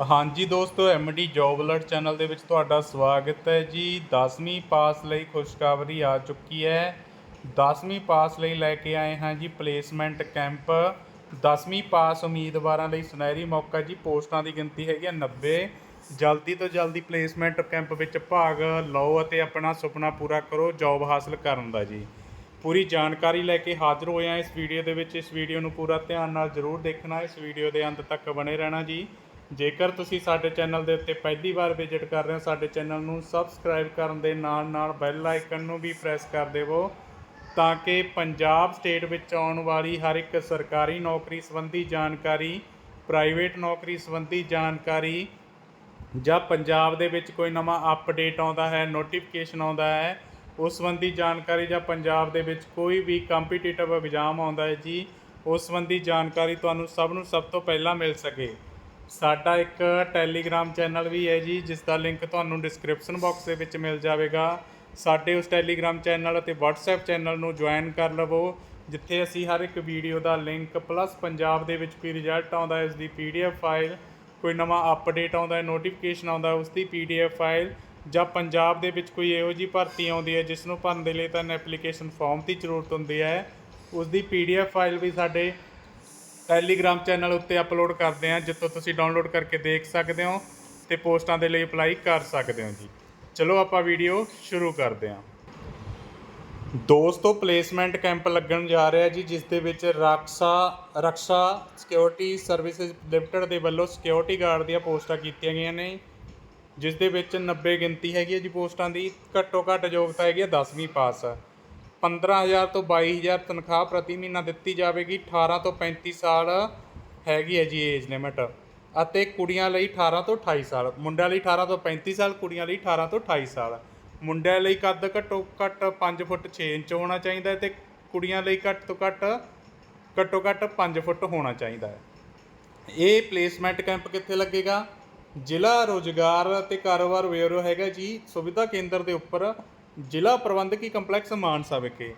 ਹਾਂਜੀ ਦੋਸਤੋ MD job alert channel ਦੇ ਵਿੱਚ ਤੁਹਾਡਾ ਸਵਾਗਤ ਹੈ ਜੀ। 10ਵੀਂ ਪਾਸ ਲਈ ਖੁਸ਼ਖਬਰੀ ਆ ਚੁੱਕੀ ਹੈ। 10ਵੀਂ ਪਾਸ ਲਈ ਲੈ ਕੇ ਆਏ ਹਾਂ ਜੀ ਪਲੇਸਮੈਂਟ ਕੈਂਪ 10ਵੀਂ ਪਾਸ ਉਮੀਦਵਾਰਾਂ ਲਈ ਸੁਨਹਿਰੀ ਮੌਕਾ ਜੀ। ਪੋਸਟਾਂ ਦੀ ਗਿਣਤੀ ਹੈਗੀ ਹੈ 90 ਜਲਦੀ ਤੋਂ ਜਲਦੀ ਪਲੇਸਮੈਂਟ ਕੈਂਪ ਵਿੱਚ ਭਾਗ ਲਓ ਅਤੇ ਆਪਣਾ ਸੁਪਨਾ ਪੂਰਾ ਕਰੋ ਜੌਬ ਹਾਸਲ ਕਰਨ ਦਾ ਜੀ। ਪੂਰੀ ਜਾਣਕਾਰੀ ਲੈ ਕੇ ਹਾਜ਼ਰ ਹੋਏ ਹਾਂ ਇਸ ਵੀਡੀਓ ਦੇ ਵਿੱਚ। ਇਸ ਵੀਡੀਓ ਨੂੰ ਪੂਰਾ ਧਿਆਨ ਨਾਲ ਜ਼ਰੂਰ ਦੇਖਣਾ। ਇਸ ਵੀਡੀਓ ਦੇ ਅੰਤ ਤੱਕ ਬਣੇ ਰਹਿਣਾ ਜੀ। ਜੇਕਰ ਤੁਸੀਂ ਸਾਡੇ ਚੈਨਲ ਦੇ ਉੱਤੇ ਪਹਿਲੀ ਵਾਰ ਵਿਜ਼ਿਟ ਕਰ ਰਹੇ ਹੋ, ਸਾਡੇ ਚੈਨਲ ਨੂੰ ਸਬਸਕ੍ਰਾਈਬ ਕਰਨ ਦੇ ਨਾਲ ਨਾਲ ਬੈਲ ਆਈਕਨ ਨੂੰ ਵੀ ਪ੍ਰੈਸ ਕਰ ਦੇਵੋ, ਤਾਂ ਕਿ ਪੰਜਾਬ ਸਟੇਟ ਵਿੱਚ ਆਉਣ ਵਾਲੀ ਹਰ ਇੱਕ ਸਰਕਾਰੀ ਨੌਕਰੀ ਸੰਬੰਧੀ ਜਾਣਕਾਰੀ, ਪ੍ਰਾਈਵੇਟ ਨੌਕਰੀ ਸੰਬੰਧੀ ਜਾਣਕਾਰੀ ਜਾਂ ਪੰਜਾਬ ਦੇ ਵਿੱਚ ਕੋਈ ਨਵਾਂ ਅਪਡੇਟ ਆਉਂਦਾ ਹੈ, ਨੋਟੀਫਿਕੇਸ਼ਨ ਆਉਂਦਾ ਹੈ, ਉਸ ਸੰਬੰਧੀ ਜਾਣਕਾਰੀ ਜਾਂ ਪੰਜਾਬ ਦੇ ਵਿੱਚ ਕੋਈ ਵੀ ਕੰਪੀਟੀਟਿਵ ਐਗਜ਼ਾਮ ਆਉਂਦਾ ਹੈ ਜੀ, ਉਸ ਸੰਬੰਧੀ ਜਾਣਕਾਰੀ ਤੁਹਾਨੂੰ ਸਭ ਨੂੰ ਸਭ ਤੋਂ ਪਹਿਲਾਂ ਮਿਲ ਸਕੇ। ਸਾਡਾ ਇੱਕ ਟੈਲੀਗ੍ਰਾਮ ਚੈਨਲ ਵੀ ਹੈ ਜੀ ਜਿਸ ਦਾ ਲਿੰਕ ਤੁਹਾਨੂੰ ਡਿਸਕ੍ਰਿਪਸ਼ਨ ਬਾਕਸ ਦੇ ਵਿੱਚ ਮਿਲ ਜਾਵੇਗਾ। ਸਾਡੇ ਉਸ ਟੈਲੀਗ੍ਰਾਮ ਚੈਨਲ ਅਤੇ WhatsApp ਚੈਨਲ ਨੂੰ ਜੁਆਇਨ ਕਰ ਲਵੋ ਜਿੱਥੇ ਅਸੀਂ ਹਰ ਇੱਕ ਵੀਡੀਓ ਦਾ ਲਿੰਕ ਪਲੱਸ ਪੰਜਾਬ ਦੇ ਵਿੱਚ ਕੋਈ ਰਿਜ਼ਲਟ ਆਉਂਦਾ ਹੈ ਇਸ ਦੀ PDF ਫਾਈਲ ਕੋਈ ਨਵਾਂ ਅਪਡੇਟ ਆਉਂਦਾ ਹੈ ਨੋਟੀਫਿਕੇਸ਼ਨ ਆਉਂਦਾ ਹੈ, ਉਸ ਦੀ PDF ਫਾਈਲ ਜਾਂ ਪੰਜਾਬ ਦੇ ਵਿੱਚ ਕੋਈ ਇਹੋ ਜਿਹੀ ਭਰਤੀ ਆਉਂਦੀ ਹੈ ਜਿਸ ਨੂੰ ਭਰਨ ਦੇ ਲਈ ਤਾਂ ਐਪਲੀਕੇਸ਼ਨ ਫਾਰਮ ਦੀ ਜ਼ਰੂਰਤ ਹੁੰਦੀ ਹੈ। ਉਸ ਦੀ PDF ਫਾਈਲ ਵੀ ਸਾਡੇ ਟੈਲੀਗ੍ਰਾਮ ਚੈਨਲ ਉੱਤੇ ਅਪਲੋਡ ਕਰਦੇ ਹਾਂ, ਜਿੱਥੋਂ ਤੁਸੀਂ ਡਾਊਨਲੋਡ ਕਰਕੇ ਦੇਖ ਸਕਦੇ ਹੋ ਤੇ ਪੋਸਟਾਂ ਦੇ ਲਈ ਅਪਲਾਈ ਕਰ ਸਕਦੇ ਹੋ ਜੀ। ਚਲੋ ਆਪਾਂ ਵੀਡੀਓ ਸ਼ੁਰੂ ਕਰਦੇ ਹਾਂ। ਦੋਸਤੋ ਪਲੇਸਮੈਂਟ ਕੈਂਪ ਲੱਗਣ ਜਾ ਰਿਹਾ ਜੀ, ਜਿਸ ਦੇ ਵਿੱਚ Raksha Raksha security services limited ਦੇ ਵੱਲੋਂ ਸਿਕਿਉਰਿਟੀ ਗਾਰਡ ਦੀਆਂ ਪੋਸਟਾਂ ਕੀਤੀਆਂ ਗਈਆਂ ਨੇ, ਜਿਸ ਦੇ ਵਿੱਚ 90 ਗਿਣਤੀ ਹੈਗੀ ਹੈ ਜੀ ਪੋਸਟਾਂ ਦੀ। ਘੱਟੋ ਘੱਟ ਯੋਗਤਾ ਹੈਗੀ ਹੈ 10ਵੀਂ ਪਾਸ। 15000 ਤੋਂ 22000 ਤਨਖਾਹ ਪ੍ਰਤੀ ਮਹੀਨਾ ਦਿੱਤੀ ਜਾਵੇਗੀ। 18 ਤੋਂ 35 ਸਾਲ ਹੈਗੀ ਹੈ ਜੀ ਏਜ ਲਿਮਟ ਅਤੇ ਕੁੜੀਆਂ ਲਈ 18 ਤੋਂ 28 ਸਾਲ, ਮੁੰਡਿਆਂ ਲਈ 18 ਤੋਂ 35 ਸਾਲ, ਕੁੜੀਆਂ ਲਈ 18 ਤੋਂ 28 ਸਾਲ। ਮੁੰਡਿਆਂ ਲਈ ਕੱਦ ਘੱਟੋ ਘੱਟ 5 ਫੁੱਟ 6 ਇੰਚ ਹੋਣਾ ਚਾਹੀਦਾ ਹੈ ਤੇ ਕੁੜੀਆਂ ਲਈ ਘੱਟ ਤੋਂ ਘੱਟ ਘੱਟੋ ਘੱਟ 5 ਫੁੱਟ ਹੋਣਾ ਚਾਹੀਦਾ ਹੈ। ਇਹ ਪਲੇਸਮੈਂਟ ਕੈਂਪ ਕਿੱਥੇ ਲੱਗੇਗਾ? ਜ਼ਿਲ੍ਹਾ ਰੋਜ਼ਗਾਰ ਅਤੇ ਕਾਰੋਬਾਰ ਬਿਊਰੋ ਹੈਗਾ ਜੀ, ਸੁਵਿਧਾ ਕੇਂਦਰ ਦੇ ਉੱਪਰ ਜ਼ਿਲ੍ਹਾ ਪ੍ਰਬੰਧਕੀ ਕੰਪਲੈਕਸ ਮਾਨਸਾ ਵਿਖੇ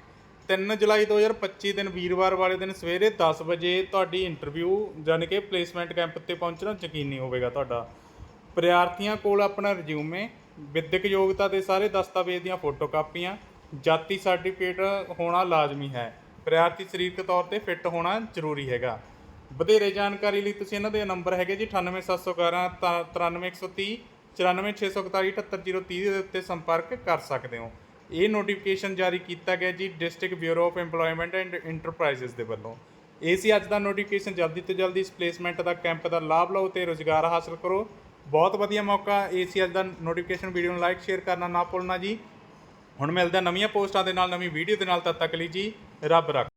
3 ਜੁਲਾਈ 2025 ਦਿਨ ਵੀਰਵਾਰ ਵਾਲੇ ਦਿਨ ਸਵੇਰੇ 10 ਵਜੇ ਤੁਹਾਡੀ ਇੰਟਰਵਿਊ ਯਾਨੀ ਕਿ ਪਲੇਸਮੈਂਟ ਕੈਂਪ ਤੇ ਪਹੁੰਚਣਾ ਯਕੀਨੀ ਹੋਵੇਗਾ ਤੁਹਾਡਾ। ਪ੍ਰਾਰਥੀਆਂ ਕੋਲ ਆਪਣਾ ਰਿਜ਼ਿਊਮੇ ਵਿਦਿਅਕ ਯੋਗਤਾ ਦੇ ਸਾਰੇ ਦਸਤਾਵੇਜ਼ ਦੀਆਂ ਫੋਟੋ ਕਾਪੀਆਂ ਜਾਤੀ ਸਰਟੀਫਿਕੇਟ ਹੋਣਾ ਲਾਜ਼ਮੀ ਹੈ। ਪ੍ਰਿਆਰਥੀ ਸਰੀਰਕ ਤੌਰ ਤੇ ਫਿੱਟ ਹੋਣਾ ਜ਼ਰੂਰੀ ਹੈਗਾ। ਵਧੇਰੇ ਜਾਣਕਾਰੀ ਲਈ ਤੁਸੀਂ ਇਹਨਾਂ ਦੇ ਨੰਬਰ ਹੈਗੇ ਜੀ 98711 93130 94641 78030 ਦੇ ਉੱਤੇ ਸੰਪਰਕ ਕਰ ਸਕਦੇ ਹੋ। ਇਹ ਨੋਟੀਫਿਕੇਸ਼ਨ ਜਾਰੀ ਕੀਤਾ ਗਿਆ ਜੀ district bureau of EMPLOYMENT and enterprises ਦੇ ਵੱਲੋਂ। ਇਹ ਸੀ ਅੱਜ ਦਾ ਨੋਟੀਫਿਕੇਸ਼ਨ ਜਲਦੀ ਤੋਂ ਜਲਦੀ ਇਸ ਪਲੇਸਮੈਂਟ ਦਾ ਕੈਂਪ ਦਾ ਲਾਭ ਲਓ ਤੇ ਰੋਜ਼ਗਾਰ ਹਾਸਲ ਕਰੋ। ਬਹੁਤ ਵਧੀਆ ਮੌਕਾ। ਇਹ ਸੀ ਅੱਜ ਦਾ ਨੋਟੀਫਿਕੇਸ਼ਨ ਵੀਡੀਓ ਨੂੰ ਲਾਈਕ ਸ਼ੇਅਰ ਕਰਨਾ ਨਾ ਭੁੱਲਣਾ ਜੀ। ਹੁਣ ਮਿਲਦੇ ਨਵੀਆਂ ਪੋਸਟਾਂ ਦੇ ਨਾਲ, ਨਵੀਂ ਵੀਡੀਓ ਦੇ ਨਾਲ। ਤਦ ਤੱਕ ਲਈ ਜੀ, ਰੱਬ ਰੱਖ।